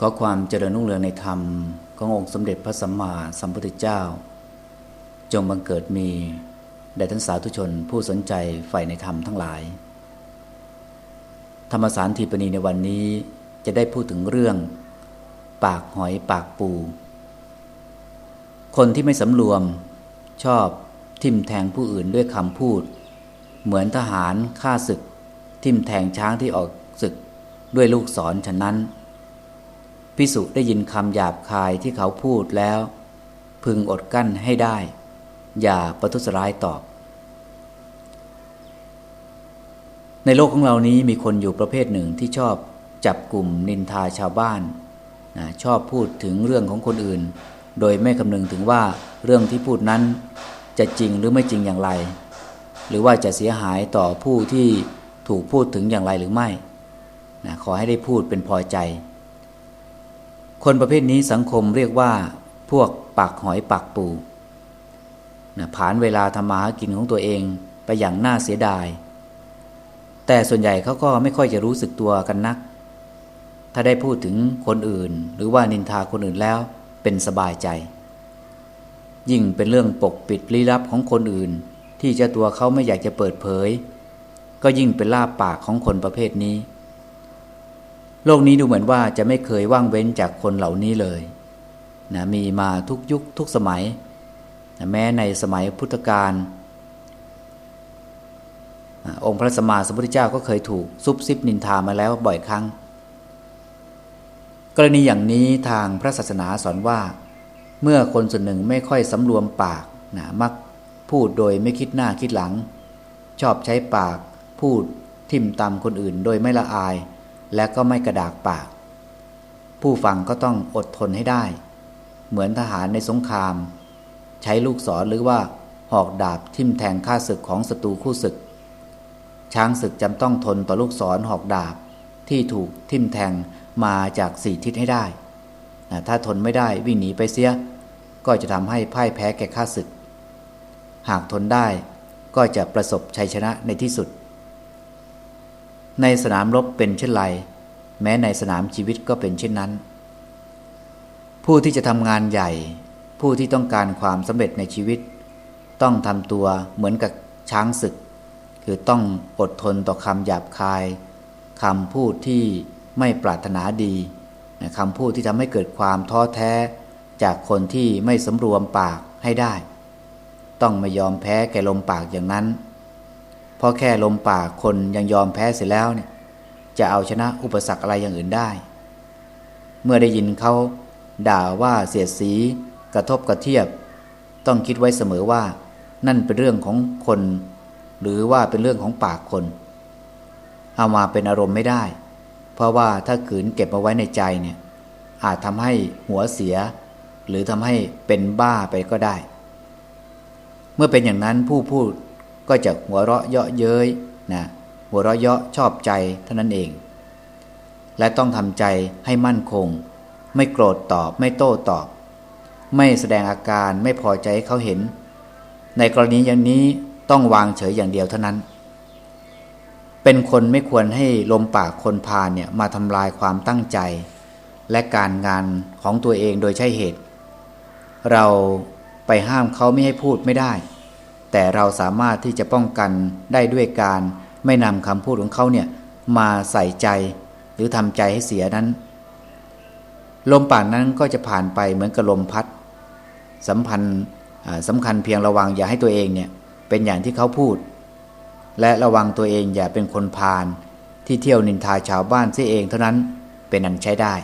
ขอความเจริญรุ่งเรืองในธรรม ขององค์สมเด็จพระสัมมาสัมพุทธเจ้า จงบังเกิดมีแด่ท่านสาธุชนผู้สนใจใฝ่ในธรรมทั้งหลาย ธรรมสารทีปณีในวันนี้จะได้พูดถึงเรื่อง ปากหอยปากปู คนที่ไม่สำรวมชอบทิมแทงผู้อื่นด้วยคำพูด เหมือนทหารฆ่าศึก ทิมแทงช้างที่ออกศึกด้วยลูกศรฉะนั้น พิสุได้ยินคำหยาบคายที่เขาพูดแล้ว พึงอดกั้นให้ได้ อย่าประทุษร้ายตอบ ในโลกของเรานี้มีคนอยู่ประเภทหนึ่งที่ชอบจับกลุ่มนินทาชาวบ้านนะชอบพูดถึงเรื่องของคนอื่น โดยไม่คำนึงถึงว่าเรื่องที่พูดนั้นจะจริงหรือไม่จริงอย่างไร หรือว่าจะเสียหายต่อผู้ที่ถูกพูดถึงอย่างไรหรือไม่นะขอให้ได้พูดเป็นพอใจ คนประเภทนี้สังคมเรียกว่าพวกปากหอยปากปูนะผ่านเวลาทำมาหากินของตัวเองไปอย่างน่าเสียดาย แต่ส่วนใหญ่เขาก็ไม่ค่อยจะรู้สึกตัวกันนัก ถ้าได้พูดถึงคนอื่น หรือว่านินทาคนอื่นแล้วเป็นสบายใจ ยิ่งเป็นเรื่องปกปิดลี้ลับของคนอื่น ที่เจ้าตัวเขาไม่อยากจะเปิดเผย ก็ยิ่งเป็นลาบปากของคนประเภทนี้ โลกนี้ดูเหมือนว่าจะไม่เคยว่างเว้นจากคนเหล่านี้เลยนะมีมาทุกยุคทุกสมัยนะแม้ในสมัยพุทธกาลองค์พระสัมมาสัมพุทธเจ้าก็เคยถูกซุบซิบนินทามาแล้วบ่อยครั้ง กรณีอย่างนี้ทางพระศาสนาสอนว่า เมื่อคนส่วนหนึ่งไม่ค่อยสำรวมปากนะมักพูดโดยไม่คิดหน้าคิดหลัง ชอบใช้ปากพูดทิมตำคนอื่นโดยไม่ละอาย และก็ไม่กระดากปาก ผู้ฟังก็ต้องอดทนให้ได้ เหมือนทหารในสงคราม ใช้ลูกศรหรือว่าหอกดาบทิ่มแทงฆ่าศึกของศัตรูคู่ศึก ช้างศึกจำต้องทนต่อลูกศรหอกดาบที่ถูกทิ่มแทงมาจากสี่ทิศให้ได้ถ้าทนไม่ได้วิ่งหนีไปเสีย ก็จะทำให้พ่ายแพ้แก่ข้าศึก หากทนได้ก็จะประสบชัยชนะในที่สุด ในสนามรบเป็นเช่นไร แม้ในสนามชีวิตก็เป็นเช่นนั้น ผู้ที่จะทำงานใหญ่ ผู้ที่ต้องการความสำเร็จในชีวิต ต้องทำตัวเหมือนกับช้างศึก คือต้องอดทนต่อคำหยาบคายคำพูดที่ไม่ปรารถนาดีคำพูดที่ทำให้เกิดความท้อแท้ จากคนที่ไม่สำรวมปากให้ได้ ต้องไม่ยอมแพ้แก่ลมปากอย่างนั้น เพราะแค่ลมปากคนยังยอมแพ้เสร็จแล้วเนี่ยจะเอาชนะอุปสรรคอะไรอย่างอื่นได้ เมื่อได้ยินเขาด่าว่าเสียดสี กระทบกระเทียบ ต้องคิดไว้เสมอว่า นั่นเป็นเรื่องของคน หรือว่าเป็นเรื่องของปากคน เอามาเป็นอารมณ์ไม่ได้ เพราะว่าถ้าขืนเก็บเอาไว้ในใจเนี่ยอาจทำให้หัวเสีย หรือทำให้เป็นบ้าไปก็ได้ เมื่อเป็นอย่างนั้นผู้พูด ก็จะหัวเราะเยาะเย้ยนะหัวเราะเยาะชอบใจเท่านั้นเอง และต้องทำใจให้มั่นคง ไม่โกรธตอบไม่โต้ตอบ ไม่แสดงอาการไม่พอใจให้เขาเห็น ในกรณีอย่างนี้ต้องวางเฉยอย่างเดียวเท่านั้น เป็นคนไม่ควรให้ลมปากคนพาเนี่ยมาทำลายความตั้งใจ และการงานของตัวเองโดยใช่เหตุ เราไปห้ามเขาไม่ให้พูดไม่ได้ แต่เราสามารถที่จะป้องกันได้ด้วยการไม่นำคำพูดของเขาเนี่ยมาใส่ใจ หรือทำใจให้เสียนั้น ลมปากนั้นก็จะผ่านไปเหมือนกับลมพัดสัมพันธ์สำคัญเพียงระวังอย่าให้ตัวเองเนี่ยเป็นอย่างที่เขาพูด และระวังตัวเองอย่าเป็นคนพาลที่เที่ยวนินทาชาวบ้านเสียเองเท่านั้นเป็นอันใช้ได้